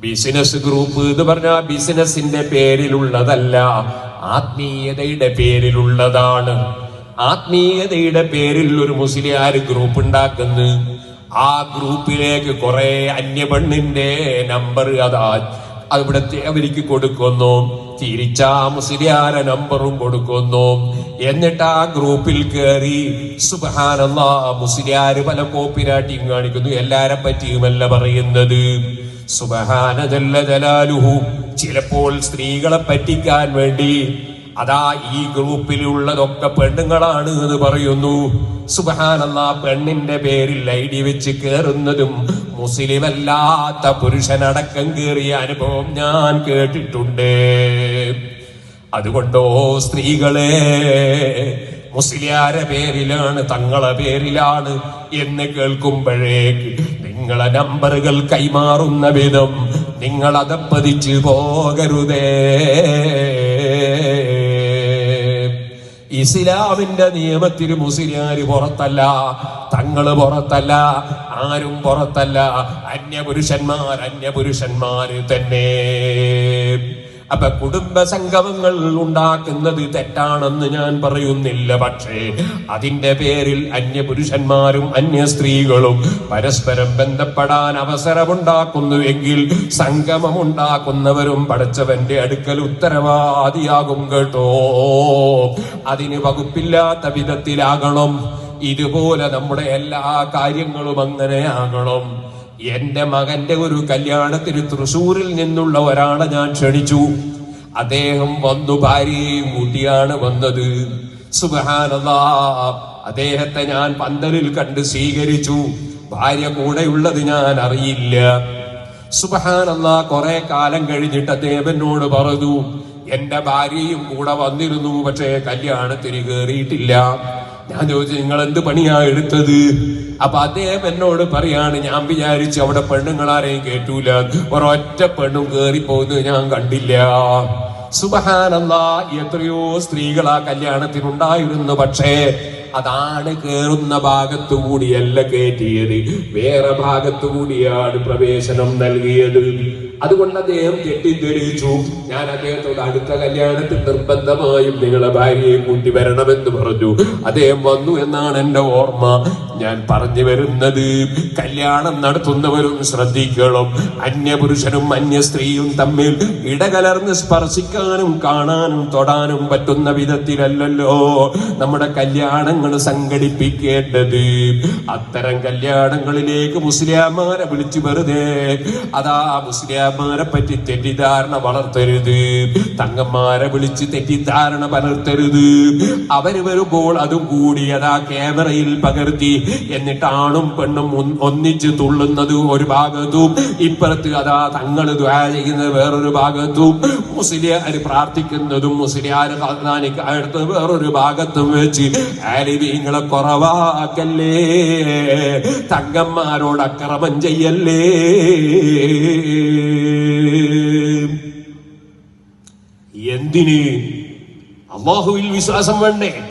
Business group എന്ന് പറഞ്ഞാൽ ബിസിനസിന്റെ പേരിലുള്ളതല്ല ആത്മീയതയുടെ പേരിലുള്ളതാണ്. ആത്മീയതയുടെ പേരിൽ ഒരു മുസ്ലിയാർ ഗ്രൂപ്പ് ഉണ്ടാക്കുന്നു. ആ ഗ്രൂപ്പിലേക്ക് കുറെ അന്യപെണ്ണിന്റെ നമ്പർ അതാ അവിടത്തെ അവർക്ക് കൊടുക്കുന്നു. തിരിച്ചാ മുസ്ലിയാര നമ്പറും കൊടുക്കുന്നു. എന്നിട്ട് ആ ഗ്രൂപ്പിൽ കയറി സുബഹാനല്ല മുസ്ലിയാര് പല കോപ്പിരാട്ടിയും കാണിക്കുന്നു. എല്ലാരെ പറ്റിയുമല്ല പറയുന്നത്. സുബഹാനജല്ല ജലാലുഹു ചിലപ്പോൾ സ്ത്രീകളെ പറ്റിക്കാൻ വേണ്ടി അതാ ഈ ഗ്രൂപ്പിലുള്ളതൊക്കെ പെണ്ണുങ്ങളാണ് എന്ന് പറയുന്നു. സുബഹാനല്ല പെണ്ണിന്റെ പേരിൽ ഐ ഡി വെച്ച് കേറുന്നതും മുസ്ലിമല്ലാത്ത പുരുഷനടക്കം കയറിയ അനുഭവം ഞാൻ കേട്ടിട്ടുണ്ട്. അതുകൊണ്ടോ സ്ത്രീകളെ മുസ്ലിയാരെ പേരിലാണ് തങ്ങളെ പേരിലാണ് എന്ന് കേൾക്കുമ്പോഴേക്ക് നിങ്ങളെ നമ്പറുകൾ കൈമാറുന്ന വിധം നിങ്ങൾ അതപ്പതിച്ചു പോകരുതേ. ഇസ്ലാമിന്റെ നിയമത്തിൽ മുസ്ലിയാര് പുറത്തല്ല തങ്ങൾ പുറത്തല്ല ആരും പുറത്തല്ല. അന്യപുരുഷന്മാർ അന്യപുരുഷന്മാര് തന്നെ. അപ്പൊ കുടുംബ സംഗമങ്ങൾ ഉണ്ടാക്കുന്നത് തെറ്റാണെന്ന് ഞാൻ പറയുന്നില്ല. പക്ഷേ അതിന്റെ പേരിൽ അന്യ പുരുഷന്മാരും അന്യ സ്ത്രീകളും പരസ്പരം ബന്ധപ്പെടാൻ അവസരമുണ്ടാക്കുന്നുവെങ്കിൽ സംഗമമുണ്ടാക്കുന്നവരും പഠിച്ചവന്റെ അടുക്കൽ ഉത്തരവാദിയാകും കേട്ടോ. അതിന് വകുപ്പില്ലാത്ത വിധത്തിലാകണം. ഇതുപോലെ നമ്മുടെ എല്ലാ കാര്യങ്ങളും അങ്ങനെ ആകണം. എന്റെ മകന്റെ ഒരു കല്യാണത്തിന് തൃശൂരിൽ നിന്നുള്ള ഒരാളെ ഞാൻ ക്ഷണിച്ചു. അദ്ദേഹം വന്നു ഭാര്യയും കൂട്ടിയാണ് വന്നത്. സുബഹാനല്ലാ അദ്ദേഹത്തെ ഞാൻ പന്തലിൽ കണ്ട് സ്വീകരിച്ചു. ഭാര്യ കൂടെയുള്ളത് ഞാൻ അറിയില്ല. സുബഹാനന്ദ കുറെ കാലം കഴിഞ്ഞിട്ട് എന്നോട് പറഞ്ഞു എന്റെ ഭാര്യയും കൂടെ വന്നിരുന്നു പക്ഷേ കല്യാണത്തിന് കയറിയിട്ടില്ല ഞാൻ ചോദിച്ചു നിങ്ങൾ എന്ത് പണിയാ എടുത്തത്? അപ്പൊ അദ്ദേഹം എന്നോട് പറയാണ് ഞാൻ വിചാരിച്ചു അവിടെ പെണ്ണുങ്ങൾ പെണ്ണുങ്ങളാരെയും കേട്ടൂല ഒരൊറ്റ പെണ്ണും കേറി പോകുന്നത് ഞാൻ കണ്ടില്ല. സുബഹാനല്ല എത്രയോ സ്ത്രീകൾ ആ കല്യാണത്തിനുണ്ടായിരുന്നു. പക്ഷേ അതാണ് കേറുന്ന ഭാഗത്തു കൂടിയല്ല കയറ്റിയത് വേറെ ഭാഗത്തു കൂടിയാണ് പ്രവേശനം നൽകിയത്. അതുകൊണ്ട് അദ്ദേഹം തെറ്റിദ്ധരിച്ചു. ഞാൻ അദ്ദേഹത്തോട് അടുത്ത കല്യാണത്തിൽ നിർബന്ധമായും നിങ്ങളെ ഭാര്യയെ കൂട്ടി വരണമെന്ന് പറഞ്ഞു. അദ്ദേഹം വന്നു എന്നാണ് എന്റെ ഓർമ്മ. ഞാൻ പറഞ്ഞു വരുന്നത് കല്യാണം നടത്തുന്നവരും ശ്രദ്ധിക്കണം. അന്യപുരുഷനും അന്യ സ്ത്രീയും തമ്മിൽ ഇടകലർന്ന് സ്പർശിക്കാനും കാണാനും തൊടാനും പറ്റുന്ന വിധത്തിലല്ലല്ലോ. നമ്മുടെ കല്യാണങ്ങൾ സംഘടിപ്പിക്കേണ്ടത്. അത്തരം കല്യാണങ്ങളിലേക്ക് മുസ്ലിംമാരെ വിളിച്ചു വെറുതെ. അതാ മുസ്ലിംമാരെ പറ്റി തെറ്റിദ്ധാരണ വളർത്തരുത്. തങ്ങന്മാരെ വിളിച്ച് തെറ്റിദ്ധാരണ വളർത്തരുത് അവർ വരുമ്പോൾ അതും കൂടി അതാ ക്യാമറയിൽ പകർത്തി. എന്നിട്ടാണും പെണ്ണും ഒന്നിച്ച് തുള്ളുന്നത് ഒരു ഭാഗത്തും. ഇപ്പുറത്ത് അതാ തങ്ങൾ ദ്വാ ചെയ്യുന്നത് വേറൊരു ഭാഗത്തും. മുസ്ലിം പ്രാർത്ഥിക്കുന്നതും മുസ്ലിയാര് അടുത്ത് വേറൊരു ഭാഗത്തും വെച്ച്. ആലിവീങ്ങളെ കുറവാക്കല്ലേ? തങ്ങന്മാരോട് അക്രമം ചെയ്യല്ലേ? എന്തിന്? അള്ളാഹുവിൽ വിശ്വാസം വേണ്ടേ?